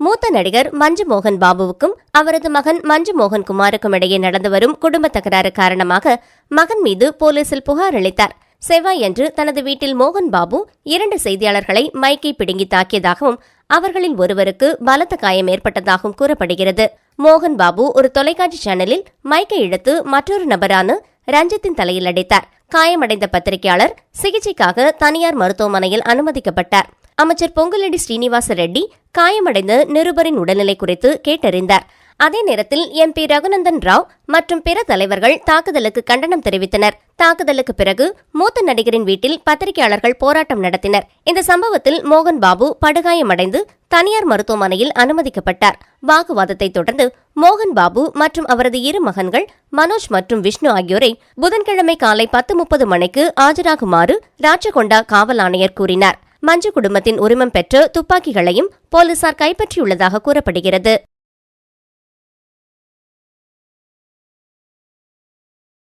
மூத்த நடிகர் மஞ்சு மோகன் பாபுவுக்கும் அவரது மகன் மஞ்சு மோகன் குமாருக்கும் இடையே நடந்து வரும் குடும்ப தகராறு காரணமாக மகன் மீது போலீசில் புகார் அளித்தார். செவ்வாயன்று தனது வீட்டில் மோகன் பாபு இரண்டு செய்தியாளர்களை மைக்கை பிடுங்கி தாக்கியதாகவும் அவர்களில் ஒருவருக்கு பலத்த காயம் ஏற்பட்டதாகவும் கூறப்படுகிறது. மோகன் பாபு ஒரு தொலைக்காட்சி சேனலில் மைக்கை இழுத்து மற்றொரு நபரான ரஞ்சித்தின் தலையில் அடித்தார். காயமடைந்த பத்திரிகையாளர் சிகிச்சைக்காக தனியார் மருத்துவமனையில் அனுமதிக்கப்பட்டார். அமைச்சர் பொங்கலடி ஸ்ரீனிவாச ரெட்டி காயமடைந்த நிருபரின் உடல்நிலை குறித்து கேட்டறிந்தார். அதே நேரத்தில் எம் பி ரகுநந்தன் ராவ் மற்றும் பிற தலைவர்கள் தாக்குதலுக்கு கண்டனம் தெரிவித்தனர். தாக்குதலுக்கு பிறகு மூத்த நடிகரின் வீட்டில் பத்திரிகையாளர்கள் போராட்டம் நடத்தினர். இந்த சம்பவத்தில் மோகன் பாபு படுகாயமடைந்து தனியார் மருத்துவமனையில் அனுமதிக்கப்பட்டார். வாக்குவாதத்தை தொடர்ந்து மோகன் பாபு மற்றும் அவரது இரு மகன்கள் மனோஜ் மற்றும் விஷ்ணு ஆகியோரை புதன்கிழமை காலை பத்து முப்பது மணிக்கு ஆஜராகுமாறு ராஜகொண்டா காவல் ஆணையர் கூறினார். மஞ்சு குடும்பத்தின் உரிமம் பெற்று துப்பாக்கிகளையும் போலீசார் கைப்பற்றியுள்ளதாக கூறப்படுகிறது.